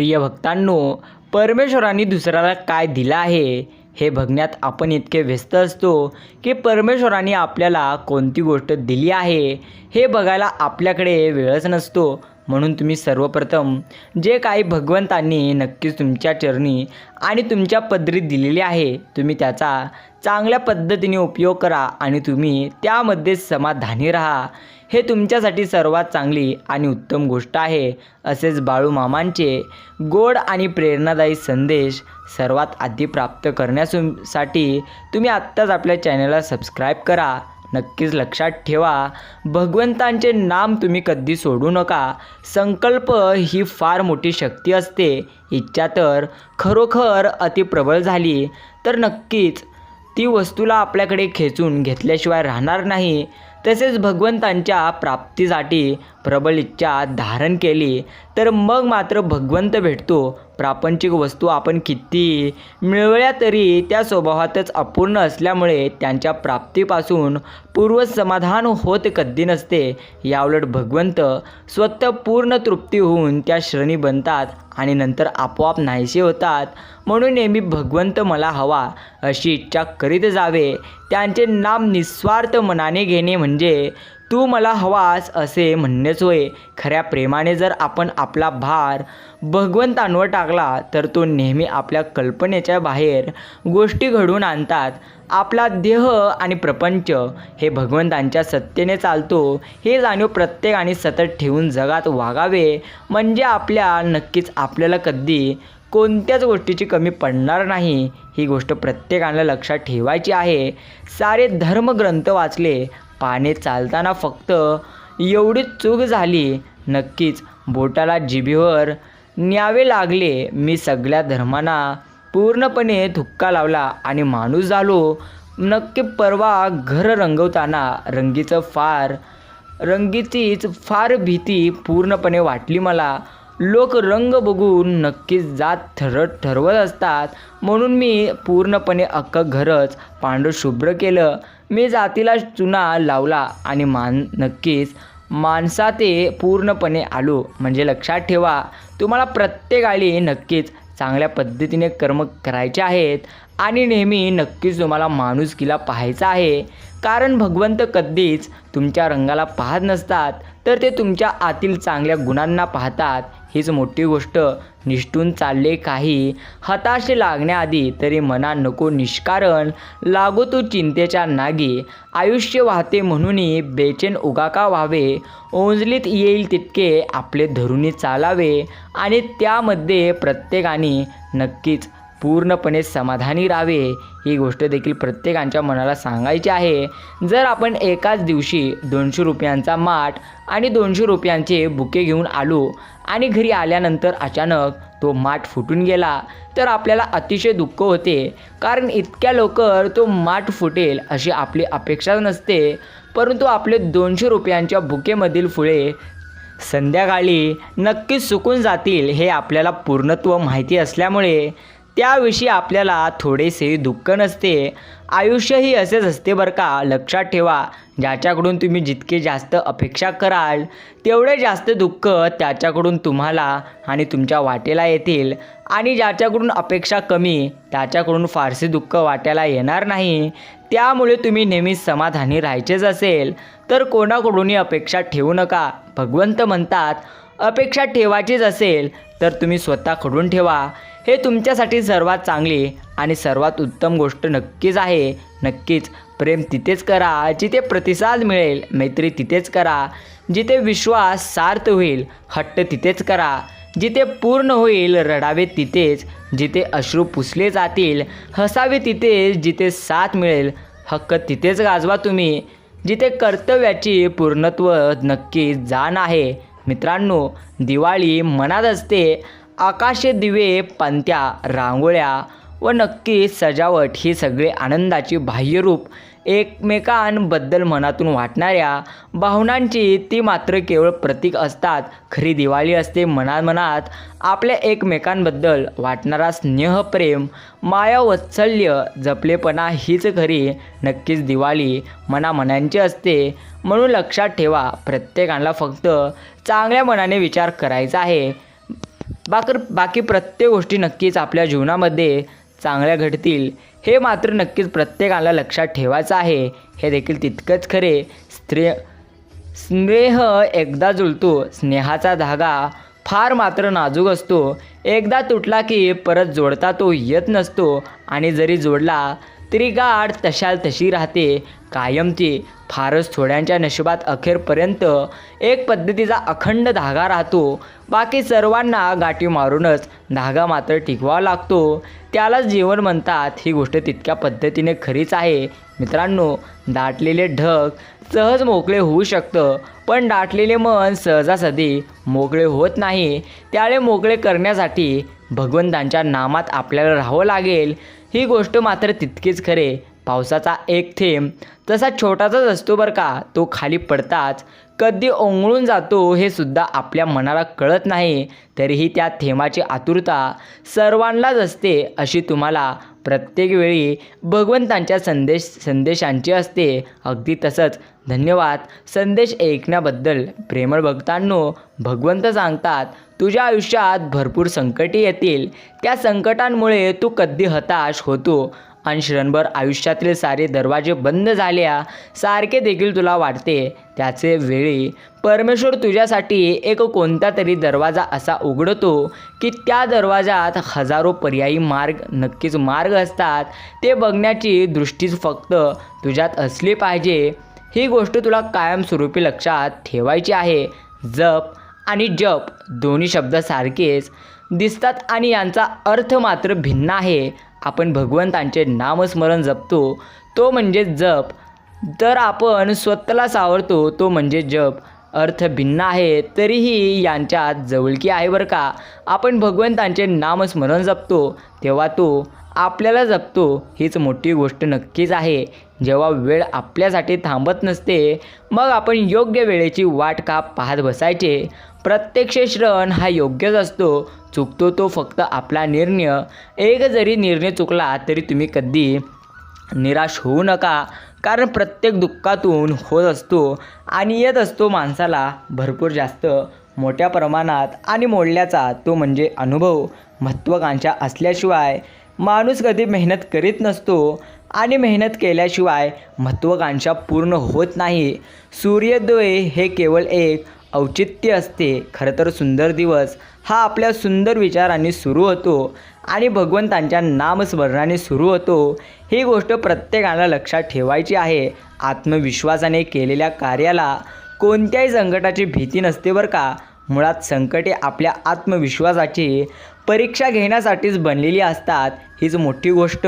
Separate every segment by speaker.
Speaker 1: प्रिय भक्तांनो परमेश्वरांनी दुसऱ्याला काय दिलं आहे हे बघण्यात आपण इतके व्यस्त असतो की परमेश्वरांनी आपल्याला कोणती गोष्ट दिली आहे हे बघायला आपल्याकडे वेळच नसतो. म्हणून तुम्ही सर्वप्रथम जे काही भगवंतांनी नक्कीच तुमच्या चरणी आणि तुमच्या पदरीत दिलेली आहे तुम्ही त्याचा चांगल्या पद्धतीने उपयोग करा आणि तुम्ही त्यामध्ये समाधानी राहा. हे तुमच्यासाठी सर्वात चांगली आणि उत्तम गोष्ट आहे असेच बाळू मामांचे गोड आणि प्रेरणादायी संदेश सर्वात आधी प्राप्त करण्यासाठी तुम्ही आत्ताच आपल्या चॅनलला सबस्क्राईब करा. नक्कीच लक्षात ठेवा. भगवंतांचे नाम तुम्ही कधी सोडू नका. संकल्प ही फार मोठी शक्ती असते. इच्छा तर खरोखर अतिप्रबळ झाली तर नक्कीच ती वस्तूला आपल्याकडे खेचून घेतल्याशिवाय राहणार नाही. तसेच भगवंतांच्या प्राप्तीसाठी प्रबल इच्छा धारण केली तर मग मात्र भगवंत भेटतो. प्रापंचिक वस्तू आपण किती मिळवल्या तरी त्या स्वभावातच अपूर्ण असल्यामुळे त्यांच्या प्राप्तीपासून पूर्व समाधान होत कधी नसते. याउलट भगवंत स्वतः पूर्ण तृप्ती होऊन त्या श्रेणी बनतात आणि नंतर आपोआप नाहीसे होतात. म्हणून नेहमी भगवंत मला हवा अशी इच्छा करीत जावे. त्यांचे नाम निस्वार्थ मनाने घेणे म्हणजे तू मला हवास असे म्हणणेच होय. खऱ्या प्रेमाने जर आपण आपला भार भगवंतांवर टाकला तर तो नेहमी आपल्या कल्पनेच्या बाहेर गोष्टी घडवून आणतात. आपला देह आणि प्रपंच हे भगवंतांच्या सत्तेने चालतो. हे जाणीव प्रत्येकाने सतत ठेवून जगात वागावे. म्हणजे आपल्या नक्कीच आपल्याला कधी कोणत्याच गोष्टीची कमी पडणार नाही. ही गोष्ट प्रत्येकाला लक्षात ठेवायची आहे. सारे धर्मग्रंथ वाचले पाने चालताना फक्त एवढीच चूक झाली. नक्कीच बोटाला जिभेवर न्यावे लागले. मी सगळ्या धर्मांना पूर्णपणे धुक्का लावला आणि माणूस झालो. नक्की परवा घर रंगवताना रंगीचं फार रंगीचीच फार भीती पूर्णपणे वाटली मला. लोक रंग बघून नक्कीच जात ठर ठरवत असतात. म्हणून मी पूर्णपणे अख्खं घरच पांढरं शुभ्र केलं. मी जातीला चुना लावला आणि मान नक्कीच माणसा ते पूर्णपणे आलो. म्हणजे लक्षात ठेवा तुम्हाला प्रत्येक नक्कीच चांगल्या पद्धतीने कर्म करायचे आहेत आणि नेहमी नक्कीच तुम्हाला माणुसकीला पाहायचा आहे. कारण भगवंत कधीच तुमच्या रंगाला पाहत नसतात तर ते तुमच्या आतील चांगल्या गुणांना पाहतात. हीच मोठी गोष्ट निष्ठून चालले काही हताश लागण्याआधी तरी मना नको निष्कारण लागो तू चिंतेच्या नागी. आयुष्य वाहते म्हणूनही बेचैन उगाका व्हावे? ओंजलीत येईल तितके आपले धरुणी चालावे आणि त्यामध्ये प्रत्येकाने नक्कीच पूर्णपणे समाधानी राहावे. ही गोष्ट देखील प्रत्येकांच्या मनाला सांगायची आहे. जर आपण एकाच दिवशी दोनशे रुपयांचा माठ आणि दोनशे रुपयांचे बुके घेऊन आलो आणि घरी आल्यानंतर अचानक तो माठ फुटून गेला. तर आपल्याला अतिशय दुःख होते. कारण इतक्या लवकर तो माठ फुटेल अशी आपली अपेक्षा नसते. परंतु आपले दोनशे रुपयांच्या बुकेमधील फुले संध्याकाळी नक्कीच सुकून जातील हे आपल्याला पूर्णत्व माहिती असल्यामुळे त्याविषयी आपल्याला थोडेसे दुःख नसते. आयुष्य ही असेच असते बरं का. लक्षात ठेवा ज्याच्याकडून तुम्ही जितके जास्त अपेक्षा कराल तेवढे जास्त दुःख त्याच्याकडून तुम्हाला आणि तुमच्या वाटेला येतील. आणि ज्याच्याकडून अपेक्षा कमी त्याच्याकडून फारसे दुःख वाट्याला येणार नाही. त्यामुळे तुम्ही नेहमी समाधानी राहायचेच असेल. तर कोणाकडूनही अपेक्षा ठेवू नका. भगवंत म्हणतात अपेक्षा ठेवायचीच असेल तर तुम्ही स्वतःकडून ठेवा. हे तुमच्यासाठी सर्वात चांगली आणि सर्वात उत्तम गोष्ट नक्कीच आहे. नक्कीच. प्रेम तिथेच करा जिथे प्रतिसाद मिळेल मैत्री तिथेच करा. जिथे विश्वास सार्थ होईल हट्ट तिथेच करा. जिथे पूर्ण होईल रडावे तिथेच. जिथे अश्रू पुसले जातील हसावे तिथेच. जिथे साथ मिळेल हक्क तिथेच गाजवा तुम्ही. जिथे कर्तव्याची पूर्णत्व नक्की जाण आहे. मित्रांनो दिवाळी मनात असते. आकाशे दिवे पंत्या रांगोळ्या व नक्की सजावट ही सगळे आनंदाची बाह्यरूप एकमेकांबद्दल मनातून वाटणाऱ्या भावनांची ती मात्र केवळ प्रतीक असतात. खरी दिवाळी असते मनामनात. आपल्या एकमेकांबद्दल वाटणारा स्नेह प्रेम जपलेपणा हीच खरी नक्कीच दिवाळी मनामनांची असते. म्हणून लक्षात ठेवा प्रत्येकाला फक्त चांगल्या मनाने विचार करायचा आहे. बाकर बाकी प्रत्येक गोष्टी नक्कीच आपल्या जीवनामध्ये चांगल्या घडतील. हे मात्र नक्कीच प्रत्येकाला लक्षात ठेवायचं आहे. हे देखील तितकंच खरे. स्त्री स्नेह एकदा जुळतो स्नेहाचा धागा फार मात्र नाजूक असतो. एकदा तुटला की परत जोडता तो येत नसतो आणि जरी जोडला तरी गाठ तशाल तशी राहते. कायम ती फारच थोड्यांच्या नशिबात अखेरपर्यंत एक पद्धतीचा अखंड धागा राहतो. बाकी सर्वांना गाठी मारूनच धागा मात्र टिकवावा लागतो. त्यालाच जीवन म्हणतात. ही गोष्ट तितक्या पद्धतीने खरीच आहे. मित्रांनो दाटलेले ढग सहज मोकळे होऊ शकतं पण दाटलेले मन सहजासहजी मोकळे होत नाही. त्याळे मोकळे करण्यासाठी भगवंतांच्या नामात आपल्याला राहावं लागेल. ही गोष्ट मात्र तितकीच खरे. पावसाचा एक थेंब. तसा छोटासाच असतो बरं का. तो खाली पडताच कधी ओंगळून जातो हे सुद्धा आपल्या मनाला कळत नाही. तरीही त्या थेंबाची आतुरता सर्वांनाच असते अशी तुम्हाला प्रत्येक वेळी भगवंतांच्या संदेश संदेशांची असते. अगदी तसंच धन्यवाद. संदेश ऐकण्याबद्दल प्रेमळ भक्तांनो भगवंत सांगतात तुझ्या आयुष्यात भरपूर संकटे येतील. त्या संकटांमुळे तू कधी हताश होतो? आणि क्षणभर आयुष्यातील सारे दरवाजे बंद झाल्या सारखे देखील तुला वाटते. त्याचे वेळी परमेश्वर तुझ्यासाठी एक कोणता तरी दरवाजा असा उघडतो की त्या दरवाजात हजारो पर्यायी मार्ग नक्कीच मार्ग असतात. ते बघण्याची दृष्टीच फक्त तुझ्यात असली पाहिजे. ही गोष्ट तुला कायमस्वरूपी लक्षात ठेवायची आहे. जप आणि जप दोन्ही शब्द सारखेच दिसतात आणि यांचा अर्थ मात्र भिन्न आहे. आपण भगवंतांचे नामस्मरण जपतो तो म्हणजे जप. तर आपण स्वतःला सावरतो तो म्हणजे जप. अर्थ भिन्न आहे तरीही यांच्यात जवळकी आहे बरं का? आपण भगवंतांचे नामस्मरण जपतो तेव्हा तो आपल्याला जपतो हीच मोठी गोष्ट नक्कीच आहे. जेव्हा वेळ आपल्यासाठी थांबत नसते मग आपण योग्य वेळेची वाट का पाहत बसायचे? प्रत्यक्ष श्रवण हा योग्यच असतो. चुकतो तो फक्त आपला निर्णय. एक जरी निर्णय चुकला तरी तुम्ही कधी निराश होऊ नका. कारण प्रत्येक दुःखातून होत असतो आणि येत असतो माणसाला भरपूर जास्त. मोठ्या प्रमाणात आणि मोडल्याचा तो म्हणजे अनुभव महत्त्वाकांक्षा असल्याशिवाय माणूस कधी मेहनत करीत नसतो आणि मेहनत केल्याशिवाय महत्त्वाकांक्षा पूर्ण होत नाही. सूर्योदय हे केवळ एक औचित्य असते. खरं तर सुंदर दिवस हा आपल्या सुंदर विचारांनी सुरू होतो आणि भगवंतांच्या नामस्मरणाने सुरू होतो. ही गोष्ट प्रत्येकाला लक्षात ठेवायची आहे. आत्मविश्वासाने केलेल्या कार्याला कोणत्याही संकटाची भीती नसते बरं का. मुळात संकटे आपल्या आत्मविश्वासाची परीक्षा घेण्यासाठीच बनलेली असतात. हीच मोठी गोष्ट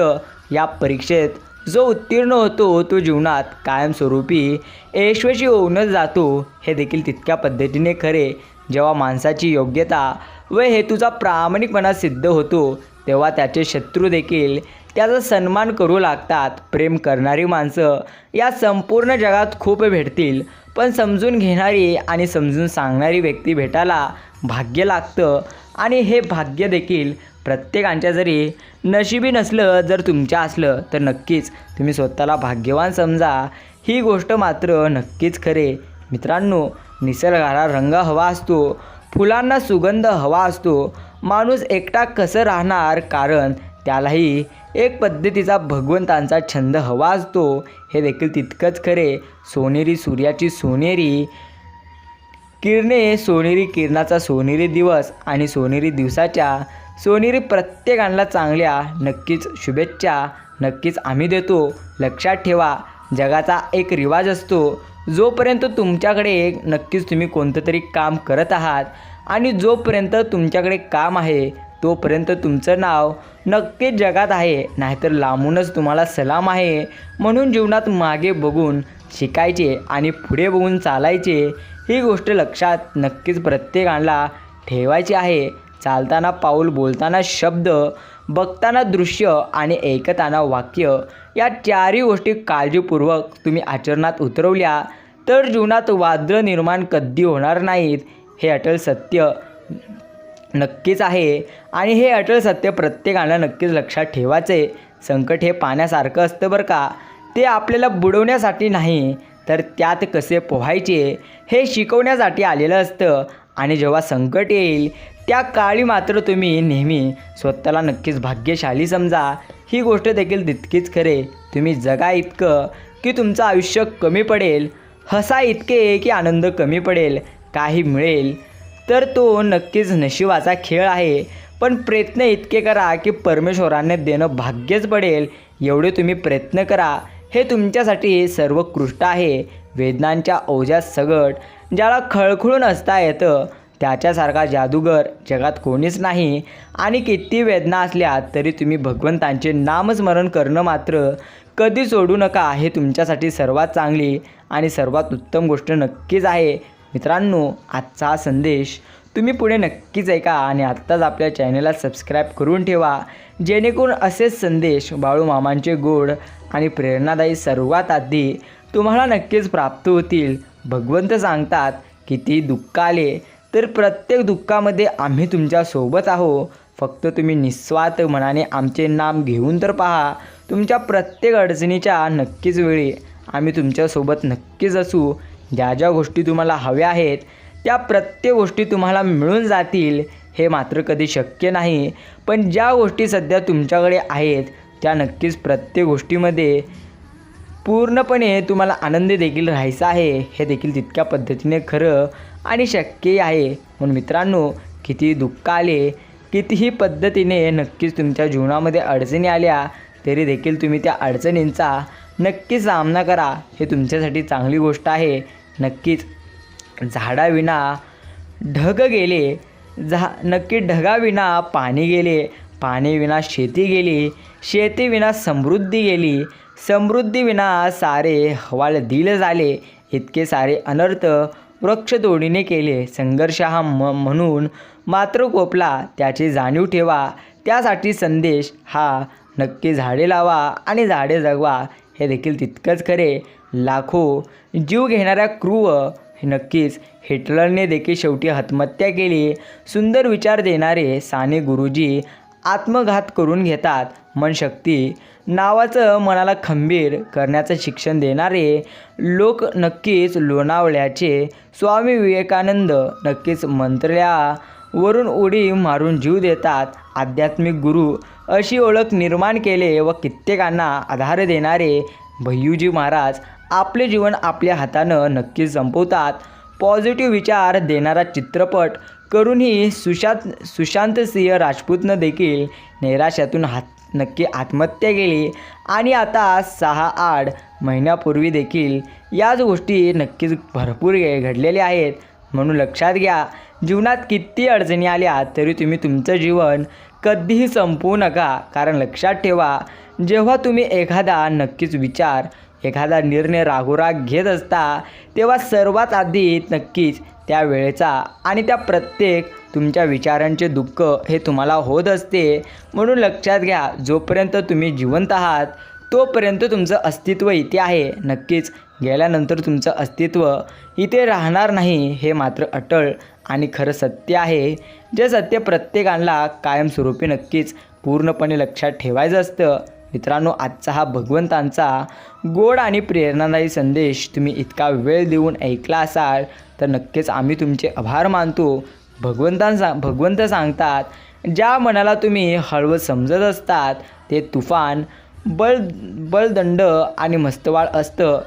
Speaker 1: या परीक्षेत जो उत्तीर्ण होतो तो जीवनात कायमस्वरूपी यशस्वी होऊनच जातो हे देखील तितक्या पद्धतीने खरे. जेव्हा माणसाची योग्यता व हेतूचा प्रामाणिकपणा सिद्ध होतो तेव्हा त्याचे शत्रू देखील त्याचा सन्मान करू लागतात. प्रेम करणारी माणसं या संपूर्ण जगात खूप भेटतील पण समजून घेणारी आणि समजून सांगणारी व्यक्ती भेटायला भाग्य लागतं. आणि हे भाग्य देखील प्रत्येकांच्या जरी नशिबी नसलं जर तुमच्या असलं तर नक्कीच तुम्ही स्वतःला भाग्यवान समजा. ही गोष्ट मात्र नक्कीच खरे. मित्रांनो निसर्गाला रंग हवा असतो फुलांना सुगंध हवा असतो. माणूस एकटा कसं राहणार? कारण त्यालाही एक पद्धतीचा भगवंतांचा छंद हवा असतो. हे देखील तितकंच खरे. सोनेरी सूर्याची सोनेरी किरणे सोनेरी किरणाचा सोनेरी दिवस आणि सोनेरी दिवसाच्या सोनेरी प्रत्येकांना चांगल्या नक्कीच शुभेच्छा. नक्कीच आम्ही देतो. लक्षात ठेवा जगाचा एक रिवाज असतो. जोपर्यंत तुमच्याकडे नक्कीच तुम्ही कोणतं तरी काम करत आहात आणि जोपर्यंत तुमच्याकडे काम आहे तोपर्यंत तुमचं नाव नक्कीच जगात आहे. नाहीतर लांबूनच तुम्हाला सलाम आहे. म्हणून जीवनात मागे बघून शिकायचे आणि पुढे बघून चालायचे ही गोष्ट लक्षात नक्कीच प्रत्येकाला ठेवायची आहे. चालताना पाऊल बोलताना शब्द बघताना दृश्य आणि ऐकताना वाक्य या चारही गोष्टी काळजीपूर्वक तुम्ही आचरणात उतरवल्या तर जीवनात वादळ निर्माण कधी होणार नाहीत हे अटल सत्य नक्कीच आहे. आणि हे अटल सत्य प्रत्येकानं नक्कीच लक्षात ठेवायचे. संकट हे पाण्यासारखं असतं बरं का. ते आपल्याला बुडवण्यासाठी नाही तर त्यात कसे पोहायचे हे शिकवण्यासाठी आलेलं असतं. आणि जेव्हा संकट येईल त्या काळी मात्र तुम्ही नेहमी स्वतःला नक्कीच भाग्यशाली समजा. ही गोष्ट देखील तितकीच खरे. तुम्ही जगा इतकं की तुमचं आयुष्य कमी पडेल. हसा इतके की आनंद कमी पडेल. काही मिळेल. तर तो नक्कीच नशिबाचा खेळ आहे. पण प्रयत्न इतके करा की परमेश्वराने देणं भाग्यच पडेल. एवढे तुम्ही प्रयत्न करा. हे तुमच्यासाठी सर्वोत्कृष्ट आहे. वेदनांच्या ओझ्यात सगट ज्याला खळखळून असता येतं. त्याच्यासारखा जादूगर जगात कोणीच नाही. आणि किती वेदना असल्या तरी तुम्ही भगवंतांचे नामस्मरण करणं मात्र कधी सोडू नका हे तुमच्यासाठी सर्वात चांगली आणि सर्वात उत्तम गोष्ट नक्कीच आहे. मित्रांनो आजचा हा संदेश तुम्ही पुढे नक्कीच ऐका आणि आत्ताच आपल्या चॅनेलला सबस्क्राईब करून ठेवा. जेणेकरून असेच संदेश बाळू मामांचे गोड आणि प्रेरणादायी सर्वात आधी तुम्हाला नक्कीच प्राप्त होतील. भगवंत सांगतात किती दुःख आले तर प्रत्येक दुःखामध्ये आम्ही तुमच्यासोबत आहो. फक्त तुम्ही निस्वार्थ मनाने आमचे नाम घेऊन तर पहा. तुमच्या प्रत्येक अडचणीच्या नक्कीच वेळी आम्ही तुमच्यासोबत नक्कीच असू. ज्या ज्या गोष्टी तुम्हाला हव्या आहेत त्या प्रत्येक गोष्टी तुम्हाला मिळून जातील हे मात्र कधी शक्य नाही. पण ज्या गोष्टी सध्या तुमच्याकडे आहेत त्या नक्कीच प्रत्येक गोष्टीमध्ये पूर्णपणे तुम्हाला आनंदी देखील राहायचं आहे. हे देखील तितक्या पद्धतीने खरं. आणि शक्यही आहे. म्हणून मित्रांनो किती दुःख आले कितीही पद्धतीने नक्कीच तुमच्या जीवनामध्ये अडचणी आल्या तरी देखील तुम्ही त्या अडचणींचा नक्की सामना करा. हे तुमच्यासाठी चांगली गोष्ट आहे. नक्कीच झाडाविना ढग गेले झा नक्की ढगाविना पाणी गेले पाणीविना शेती गेली शेतीविना समृद्धी गेली समृद्धीविना सारे हवाल दिल झाले इतके सारे अनर्थ वृक्षतोडीने केले. संघर्ष हा म म्हणून मात्र कोपला. त्याची जाणीव ठेवा. त्यासाठी संदेश हा नक्की झाडे लावा आणि झाडे जगवा. हे देखील तितकंच खरे. लाखो जीव घेणाऱ्या क्रूव हे नक्कीच हिटलरने देखील शेवटी आत्महत्या केली. सुंदर विचार देणारे साने गुरुजी आत्मघात करून घेतात. मनशक्ती नावाचं मनाला खंबीर करण्याचं शिक्षण देणारे लोक नक्कीच लोणावळ्याचे स्वामी विवेकानंद नक्कीच मंत्र्यावरून उडी मारून जीव देतात. आध्यात्मिक गुरु अशी ओळख निर्माण केले व कित्येकांना आधार देणारे भय्यूजी महाराज आपले जीवन आपल्या हातानं नक्कीच संपवतात. पॉझिटिव्ह विचार देणारा चित्रपट करूनही सुशांत सुशांत सिंह राजपूतनं देखील नैराश्यातून हात नक्की आत्महत्या केली. आणि आता सहा आठ महिन्यापूर्वी देखील याच गोष्टी नक्कीच भरपूर घडलेल्या आहेत. म्हणून लक्षात घ्या जीवनात किती अडचणी आल्या तरी तुम्ही तुमचं जीवन कधीही संपवू नका. कारण लक्षात ठेवा जेव्हा तुम्ही एखादा नक्कीच विचार एखादा निर्णय रागोराग घेत असता तेव्हा सर्वात आधी नक्कीच त्या वेळेचा आणि त्या प्रत्येक तुमच्या विचारांचे दुःख हे तुम्हाला होत असते. म्हणून लक्षात घ्या जोपर्यंत तुम्ही जिवंत आहात तोपर्यंत तुमचं अस्तित्व इथे आहे. नक्कीच गेल्यानंतर तुमचं अस्तित्व इथे राहणार नाही हे मात्र अटळ आणि खरं सत्य आहे. जे सत्य प्रत्येकाला कायमस्वरूपी नक्कीच पूर्णपणे लक्षात ठेवायचं असतं. मित्रांनो आजचा हा भगवंतांचा गोड आणि प्रेरणादायी संदेश तुम्ही इतका वेळ देऊन ऐकला असाल तर नक्कीच आम्ही तुमचे आभार मानतो. भगवंतां सा भगवंत सांगतात ज्या मनाला तुम्ही हळवं समजत असतात ते तुफान बळ बलदंड आणि मस्तवाळ असतं.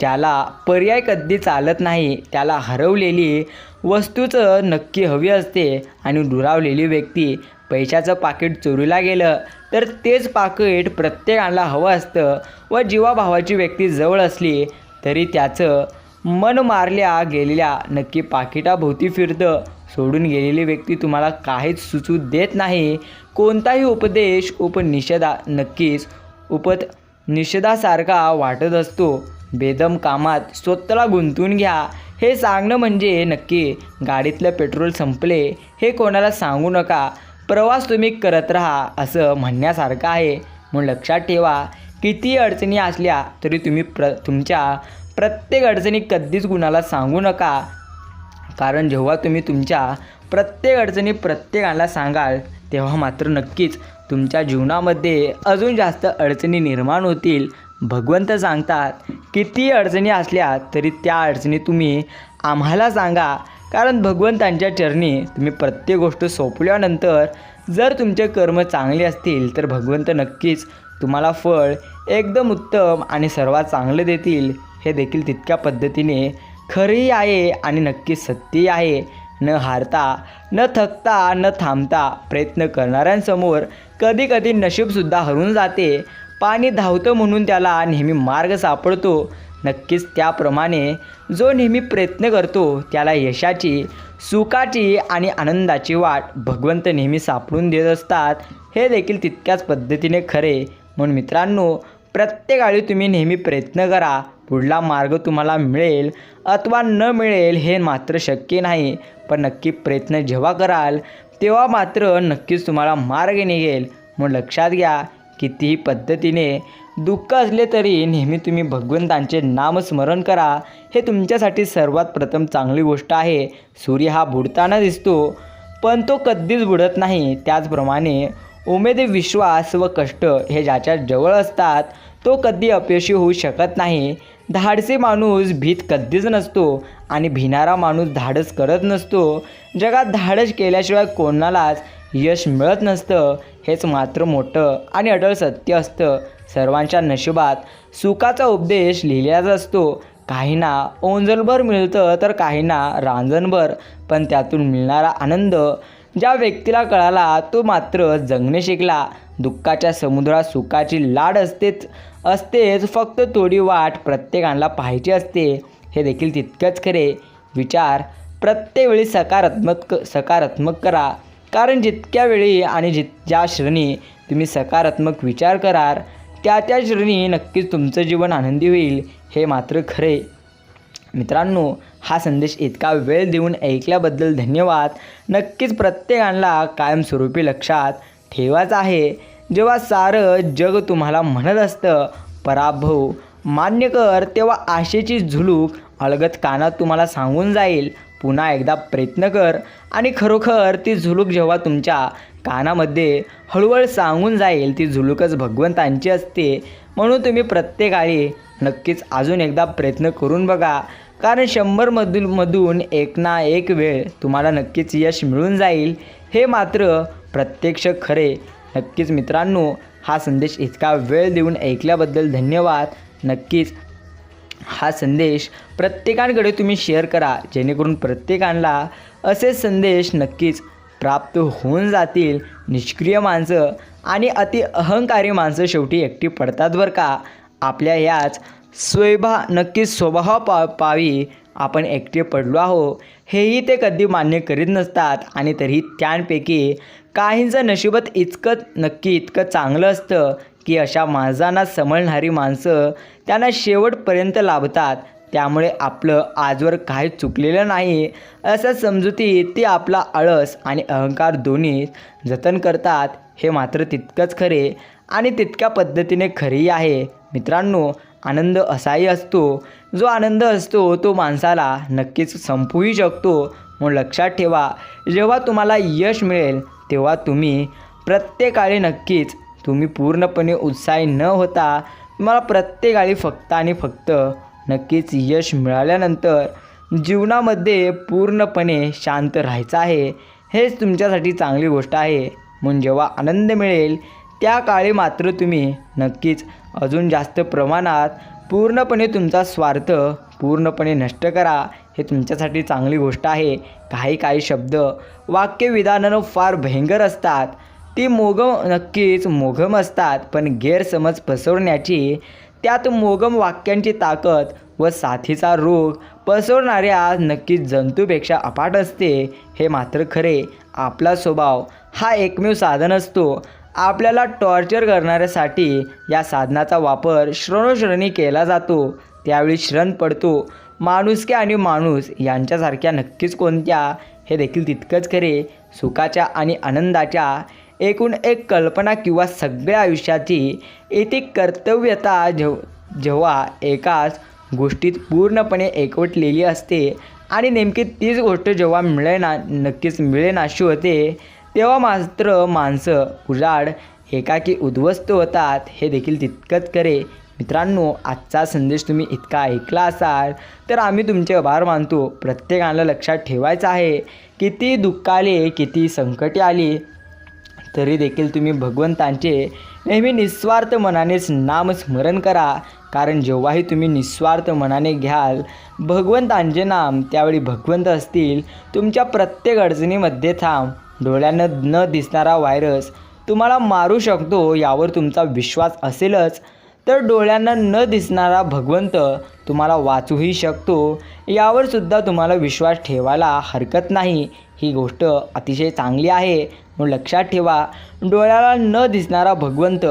Speaker 1: ज्याला पर्याय कधी चालत नाही त्याला हरवलेली वस्तूचं नक्की हवी असते आणि दुरावलेली व्यक्ती पैशाचं पाकिट चोरीला गेलं तर तेच पाकिट प्रत्येकाला हवं असतं व जीवाभावाची व्यक्ती जवळ असली तरी त्याचं मन मारल्या गेलेल्या नक्की पाकिटाभोवती फिरतं. सोडून गेलेली व्यक्ती तुम्हाला काहीच सुचू देत नाही. कोणताही उपदेश उपनिषेधा नक्कीच उपत निषेधासारखा वाटत असतो. बेदम कामात स्वतःला गुंतवून घ्या. हे सांगणं म्हणजे नक्की गाडीतलं पेट्रोल संपले हे कोणाला सांगू नका. प्रवास तुम्ही करत राहा असं म्हणण्यासारखं आहे. म्हणून लक्षात ठेवा किती अडचणी असल्या तरी तुम्ही प्र तुमच्या प्रत्येक अडचणी कधीच कुणाला सांगू नका. कारण जेव्हा तुम्ही तुमच्या प्रत्येक अडचणी प्रत्येकाला सांगाल तेव्हा मात्र नक्कीच तुमच्या जीवनामध्ये अजून जास्त अडचणी निर्माण होतील. भगवंत सांगतात किती अडचणी असल्या तरी त्या अडचणी तुम्ही आम्हाला सांगा. कारण भगवंतांच्या चरणी तुम्ही प्रत्येक गोष्ट सोपल्यानंतर जर तुमचे कर्म चांगले असतील तर भगवंत नक्कीच तुम्हाला फळ एकदम उत्तम आणि सर्वात चांगलं देतील. हे देखील तितक्या पद्धतीने खरी आहे आणि नक्की सत्यही आहे. न हारता न थकता न थांबता प्रयत्न करणाऱ्यांसमोर कधी कधी नशीबसुद्धा हरून जाते. पाणी धावतं म्हणून त्याला नेहमी मार्ग सापडतो. नक्कीच त्याप्रमाणे जो नेहमी प्रयत्न करतो त्याला यशाची सुखाची आणि आनंदाची वाट भगवंत नेहमी सापडून देत असतात. हे देखील तितक्याच पद्धतीने खरे. म्हणून मित्रांनो प्रत्येक वेळी तुम्ही नेहमी प्रयत्न करा. पुढला मार्ग तुम्हाला मिळेल अथवा न मिळेल हे मात्र शक्य नाही. पण नक्की प्रयत्न जेव्हा कराल तेव्हा मात्र नक्कीच तुम्हाला मार्ग निघेल. म्हणून लक्षात घ्या कितीही पद्धतीने दुःख असले तरी नेहमी तुम्ही भगवंतांचे नामस्मरण करा. हे तुमच्यासाठी सर्वात प्रथम चांगली गोष्ट आहे. सूर्य हा बुडताना दिसतो पण तो कधीच बुडत नाही. त्याचप्रमाणे उमेद विश्वास व कष्ट हे ज्याच्या जवळ असतात तो कधी अपयशी होऊ शकत नाही. धाडसी माणूस भीत कधीच नसतो आणि भिणारा माणूस धाडस करत नसतो. जगात धाडस केल्याशिवाय कोणालाच यश मिळत नसतं. हेच मात्र मोठं आणि अटळ सत्य असतं. सर्वांच्या नशिबात सुखाचा उपदेश लिहिलेलाच असतो. काहींना ओंजलभर मिळतं तर काहींना रांजणभर. पण त्यातून मिळणारा आनंद ज्या व्यक्तीला कळाला तो मात्र जगणे शिकला. दुःखाच्या समुद्रात सुखाची लाड असतेच असतेच फक्त थोडी वाट प्रत्येकाला पाहायची असते. हे देखील तितकंच खरे. विचार प्रत्येक वेळी सकारात्मक सकारात्मक करा. कारण जितक्या वेळी आणि जित ज्या श्रेणी तुम्ही सकारात्मक विचार कराल त्या त्या श्रेणी नक्कीच तुमचं जीवन आनंदी होईल. हे मात्र खरे. मित्रांनो हा संदेश इतका वेळ देऊन ऐकल्याबद्दल धन्यवाद. नक्कीच प्रत्येकाला कायमस्वरूपी लक्षात ठेवायचं आहे. जेव्हा सारं जग तुम्हाला म्हणत असतं पराभव मान्य कर तेव्हा आशेची झुलूक अलगत कानात तुम्हाला सांगून जाईल. पुन्हा एकदा प्रयत्न कर आणि खरोखर ती झुलूक जेव्हा तुमच्या कानामध्ये हळूहळू सांगून जाईल ती झुलूकच भगवंतांची असते. म्हणून तुम्ही प्रत्येकाळी नक्कीच अजून एकदा प्रयत्न करून बघा. कारण शंभरमधून मधून एक ना एक वेळ तुम्हाला नक्कीच यश मिळून जाईल. हे मात्र प्रत्यक्ष खरे. नक्कीच मित्रांनो हा संदेश इतका वेळ देऊन ऐकल्याबद्दल धन्यवाद. नक्कीच हा संदेश प्रत्येकांकडे तुम्ही शेअर करा जेणेकरून प्रत्येकाला असे संदेश नक्कीच प्राप्त होऊन जातील. निष्क्रिय माणसं आणि अति अहंकारी माणसं शेवटी एकटी पडतात बरं का? आपल्या याच स्वयभा नक्कीच स्वभाव पा पावी. आपण एकटे पडलो आहो. हेही ते कधी मान्य करीत नसतात आणि तरीही त्यांपैकी काहींचं नशिबत इतकं नक्की इतकं चांगलं असतं की अशा माणसांना समळणारी माणसं त्यांना शेवटपर्यंत लाभतात. त्यामुळे आपलं आजवर काही चुकलेलं नाही. असं समजुती ती आपला आळस आणि अहंकार दोन्ही जतन करतात हे मात्र तितकंच खरे आणि तितक्या पद्धतीने खरेही आहे. मित्रांनो आनंद असाही असतो. जो आनंद असतो तो माणसाला नक्कीच संपूही शकतो. म्हणून लक्षात ठेवा जेव्हा तुम्हाला यश मिळेल तेव्हा तुम्ही प्रत्येकाळी नक्कीच तुम्ही पूर्णपणे उत्साही न होता तुम्हाला प्रत्येकाळी फक्त आणि फक्त नक्कीच यश मिळाल्यानंतर जीवनामध्ये पूर्णपणे शांत राहायचं आहे. हेच तुमच्यासाठी चांगली गोष्ट आहे. म्हणून जेव्हा आनंद मिळेल त्या काळी मात्र तुम्ही नक्कीच अजून जास्त प्रमाणात पूर्णपणे तुमचा स्वार्थ पूर्णपणे नष्ट करा हे तुमच्यासाठी चांगली गोष्ट आहे. काही काही शब्द वाक्यविधानं फार भयंकर असतात. ती मोगम नक्कीच मोघम असतात पण गैरसमज पसरवण्याची त्यात मोगम वाक्यांची ताकद व साथीचा रोग पसरवणाऱ्या नक्कीच जंतूपेक्षा अपाट असते हे मात्र खरे. आपला स्वभाव हा एकमेव साधन असतो. आपल्याला टॉर्चर करणाऱ्यासाठी या साधनाचा वापर श्रणोश्रणी केला जातो. त्यावेळी श्रण पडतो. माणुसके आणि माणूस यांच्यासारख्या नक्कीच कोणत्या? हे देखील तितकंच खरे. सुखाच्या आणि आनंदाच्या एकूण एक कल्पना किंवा सगळ्या आयुष्याची येथे कर्तव्यता जेव जेव्हा एकाच गोष्टीत पूर्णपणे एकवटलेली असते आणि नेमकी तीच गोष्ट जेव्हा मिळेना नक्कीच मिळेनाशी होते तेव्हा मात्र माणसं उजाड एकाकी उद्ध्वस्त होतात हे देखील तितकंच करे मित्रांनो आजचा संदेश तुम्ही इतका ऐकला असाल तर आम्ही तुमचे आभार मानतो. प्रत्येकाला लक्षात ठेवायचं आहे किती दुःख आले किती संकटे आली तरी देखील तुम्ही भगवंतांचे नेहमी निस्वार्थ मनानेच नामस्मरण करा. कारण जेव्हाही तुम्ही निस्वार्थ मनाने घ्याल भगवंतांचे नाम त्यावेळी भगवंत असतील. तुमच्या प्रत्येक अडचणीमध्ये थांब. डोळ्यानं न दिसणारा व्हायरस तुम्हाला मारू शकतो यावर तुमचा विश्वास असेलच. तर डोळ्यांना न दिसणारा भगवंत तुम्हाला वाचूही शकतो. यावर सुद्धा तुम्हाला विश्वास ठेवायला हरकत नाही. ही गोष्ट अतिशय चांगली आहे. म्हणून लक्षात ठेवा डोळ्याला न दिसणारा भगवंत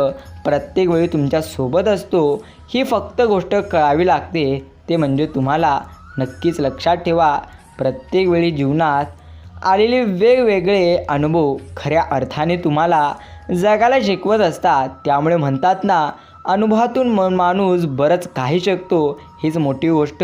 Speaker 1: प्रत्येक वेळी तुमच्यासोबत असतो. ही फक्त गोष्ट कळावी लागते ते म्हणजे तुम्हाला नक्कीच लक्षात ठेवा. प्रत्येक वेळी जीवनात आलेले वेगवेगळे अनुभव खऱ्या अर्थाने तुम्हाला जगाला शिकवत असतात. त्यामुळे म्हणतात ना अनुभवातून म माणूस बरंच काही शिकतो. हीच मोठी गोष्ट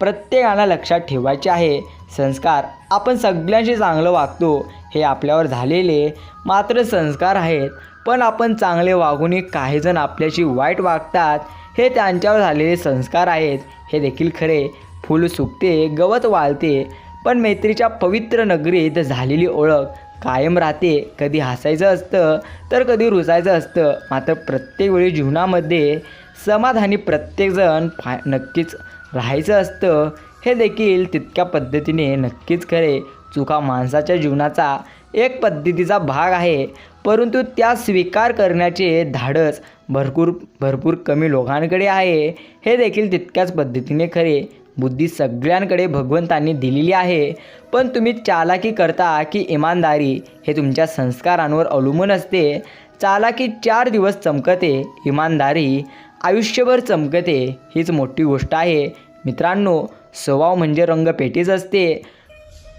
Speaker 1: प्रत्येकाला लक्षात ठेवायची आहे. संस्कार आपण सगळ्यांशी चांगलं वागतो हे आपल्यावर झालेले मात्र संस्कार आहेत. पण आपण चांगले वागूनही काहीजण आपल्याशी वाईट वागतात हे त्यांच्यावर झालेले संस्कार आहेत. हे देखील खरे. फूल सुकते गवत वाळते. पण मैत्रीच्या पवित्र नगरीत झालेली ओळख कायम राहते. कधी हसायचं असतं तर कधी रुसायचं असतं. मात्र प्रत्येक वेळी जीवनामध्ये समाधानी प्रत्येकजण फा नक्कीच राहायचं असतं. हे देखील तितक्या पद्धतीने नक्कीच खरे. चुका माणसाच्या जीवनाचा एक पद्धतीचा भाग आहे. परंतु त्या स्वीकार करण्याचे धाडस भरपूर भरपूर कमी लोकांकडे आहे. हे देखील तितक्याच पद्धतीने खरे. बुद्धी सगळ्यांकडे भगवंतांनी दिलेली आहे. पण तुम्ही चालाकी करता की इमानदारी हे तुमच्या संस्कारांवर अवलंबून असते. चालाकी चार दिवस चमकते इमानदारी आयुष्यभर चमकते हीच मोठी गोष्ट आहे. मित्रांनो स्वभाव म्हणजे रंगपेटीच असते.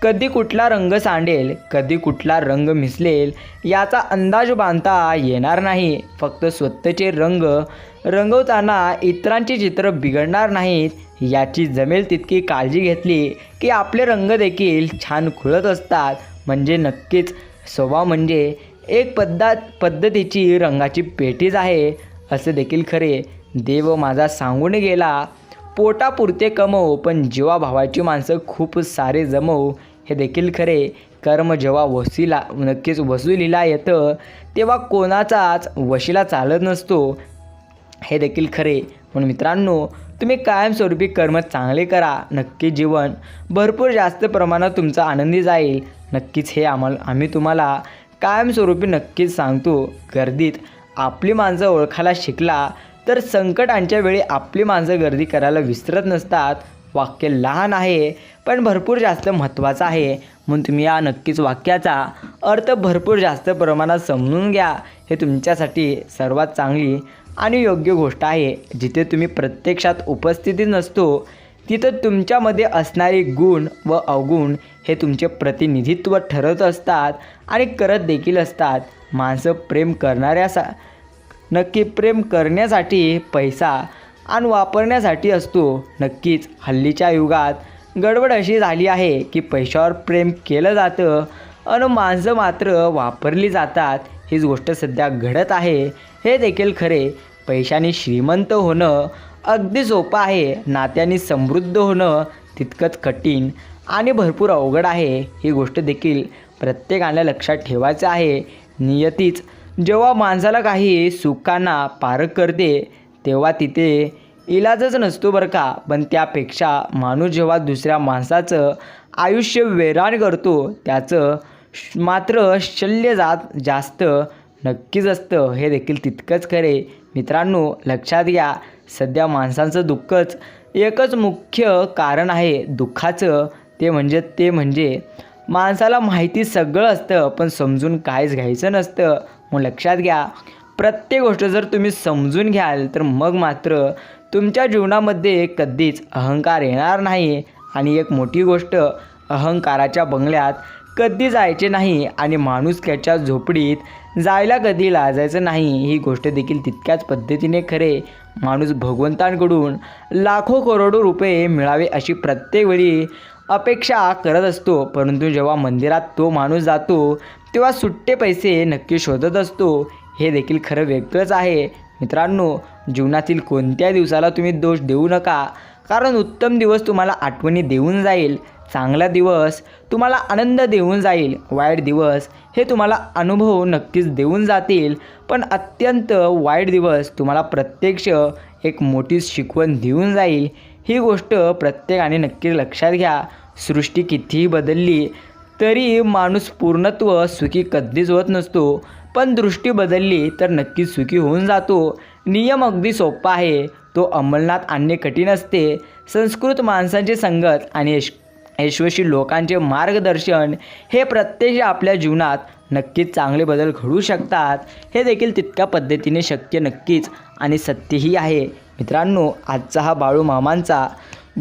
Speaker 1: कधी कुठला रंग सांडेल कधी कुठला रंग मिसलेल याचा अंदाज बांधता येणार नाही. फक्त स्वतःचे रंग रंगवताना इतरांची चित्र बिघडणार नाहीत याची जमेल तितकी काळजी घेतली की आपले रंग देखील छान खुलत असतात. म्हणजे नक्कीच स्वभाव म्हणजे एक पद्धत पद्धतीची रंगाची पेटीच आहे. असे देखील खरे. देव माझा सांगून गेला पोटापुरते कमव पण जेव्हा भावाची माणसं खूप सारे जमव हे देखील खरे. कर्म जेव्हा वसीला नक्कीच वसुलीला येतं तेव्हा कोणाचाच वशीला चालत नसतो. हे देखील खरे. पण मित्रांनो तुम्ही कायमस्वरूपी कर्म चांगले करा. नक्की जीवन भरपूर जास्त प्रमाणात तुमचा आनंदी जाईल. नक्कीच हे आम्हाला आम्ही तुम्हाला कायमस्वरूपी नक्कीच सांगतो. गर्दीत आपली माणसं ओळखायला शिकला तर संकटांच्या वेळी आपली माणसं गर्दी करायला विसरत नसतात. वाक्य लहान आहे पण भरपूर जास्त महत्त्वाचं आहे. म्हणून तुम्ही या नक्कीच वाक्याचा अर्थ भरपूर जास्त प्रमाणात समजून घ्या. हे तुमच्यासाठी सर्वात चांगली आणि योग्य गोष्ट आहे. जिथे तुम्ही प्रत्यक्षात उपस्थिती नसतो तिथं तुमच्यामध्ये असणारे गुण व अवगुण हे तुमचे प्रतिनिधित्व ठरत असतात आणि करत देखील असतात. माणसं प्रेम करणाऱ्या सा नक्की प्रेम करण्यासाठी पैसा आणि वापरण्यासाठी असतो. नक्कीच हल्लीच्या युगात गडबड अशी झाली आहे की पैशावर प्रेम केलं जातं आणि माणसं मात्र वापरली जातात. हीच गोष्ट सध्या घडत आहे. हे देखील खरे. पैशाने श्रीमंत होणं अगदी सोपं आहे. नात्याने समृद्ध होणं तितकंच कठीण आणि भरपूर अवघड आहे. ही गोष्ट देखील प्रत्येकाला लक्षात ठेवायचं आहे. नियतीच जेव्हा माणसाला काही सुखांना पारख करते तेव्हा तिथे इलाजच नसतो बरं का. पण त्यापेक्षा माणूस जेव्हा दुसऱ्या माणसाचं आयुष्य वेराण करतो त्याचं श- मात्र शल्य जात जास्त नक्कीच असतं. हे देखील तितकंच खरे. मित्रांनो लक्षात घ्या सध्या माणसांचं दुःखच एकच मुख्य कारण आहे दुःखाचं. ते म्हणजे ते म्हणजे माणसाला माहिती सगळं असतं पण समजून काहीच घ्यायचं नसतं. मग लक्षात घ्या प्रत्येक गोष्ट जर तुम्ही समजून घ्याल तर मग मात्र तुमच्या जीवनामध्ये कधीच अहंकार येणार नाही. आणि एक मोठी गोष्ट अहंकाराच्या बंगल्यात कधी जायचे नाही आणि माणुसक्याच्या झोपडीत जायला कधी लाजायचं नाही ही गोष्ट देखील तितक्याच पद्धतीने खरे. माणूस भगवंतांकडून लाखो करोडो रुपये मिळावे अशी प्रत्येक वेळी अपेक्षा करत असतो. परंतु जेव्हा मंदिरात तो माणूस जातो तेव्हा सुट्टे पैसे नक्की शोधत असतो. हे देखील खरं वेगळंच आहे. मित्रांनो जीवनातील कोणत्या दिवसाला तुम्ही दोष देऊ नका. कारण उत्तम दिवस तुम्हाला आठवणी देऊन जाईल. चांगला दिवस तुम्हाला आनंद देऊन जाईल. वाईट दिवस हे तुम्हाला अनुभव नक्कीच देऊन जातील. पण अत्यंत वाईट दिवस तुम्हाला प्रत्यक्ष एक मोठी शिकवण देऊन जाईल. ही गोष्ट प्रत्येकाने नक्की लक्षात घ्या. सृष्टी कितीही बदलली तरी माणूस पूर्णत्व सुखी कधीच होत नसतो. पण दृष्टी बदलली तर नक्कीच सुखी होऊन जातो. नियम अगदी सोपा आहे. तो अंमलनात आणणे कठीण असते. संस्कृत माणसांची संगत आणि यशस्वी लोकांचे मार्गदर्शन हे प्रत्यक्ष आपल्या जीवनात नक्कीच चांगले बदल घडू शकतात. हे देखील तितक्या पद्धतीने शक्य नक्कीच आणि सत्यही आहे. मित्रांनो आजचा हा बाळू मामांचा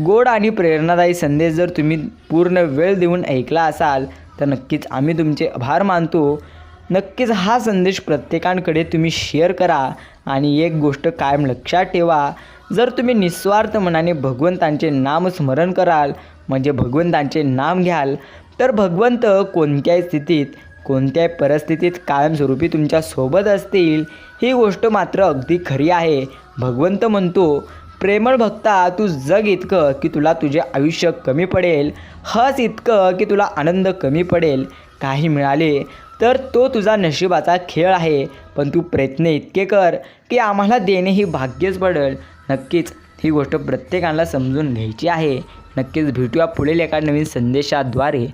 Speaker 1: गोड आणि प्रेरणादायी संदेश जर तुम्ही पूर्ण वेळ देऊन ऐकला असाल तर नक्कीच आम्ही तुमचे आभार मानतो. नक्कीच हा संदेश प्रत्येकांकडे तुम्ही शेअर करा आणि एक गोष्ट कायम लक्षात ठेवा. जर तुम्ही निस्वार्थ मनाने भगवंतांचे नामस्मरण कराल म्हणजे भगवंतांचे नाम घ्याल तर भगवंत कोणत्याही स्थितीत कोणत्याही परिस्थितीत कायमस्वरूपी तुमच्यासोबत असतील ही गोष्ट मात्र अगदी खरी आहे. भगवंत म्हणतो प्रेमळ भक्ता तू जग इतकं की तुला तुझे आयुष्य कमी पडेल हस इतकं की तुला आनंद कमी पडेल. काही मिळाले तर तो तुझा नशिबाचा खेळ आहे पण तू प्रयत्न इतके कर की आम्हाला देणे ही भाग्यच पडेल. नक्कीच ही गोष्ट प्रत्येकाला समजून घ्यायची आहे. नक्कीच भेटूया पुढील एका नवीन संदेशाद्वारे.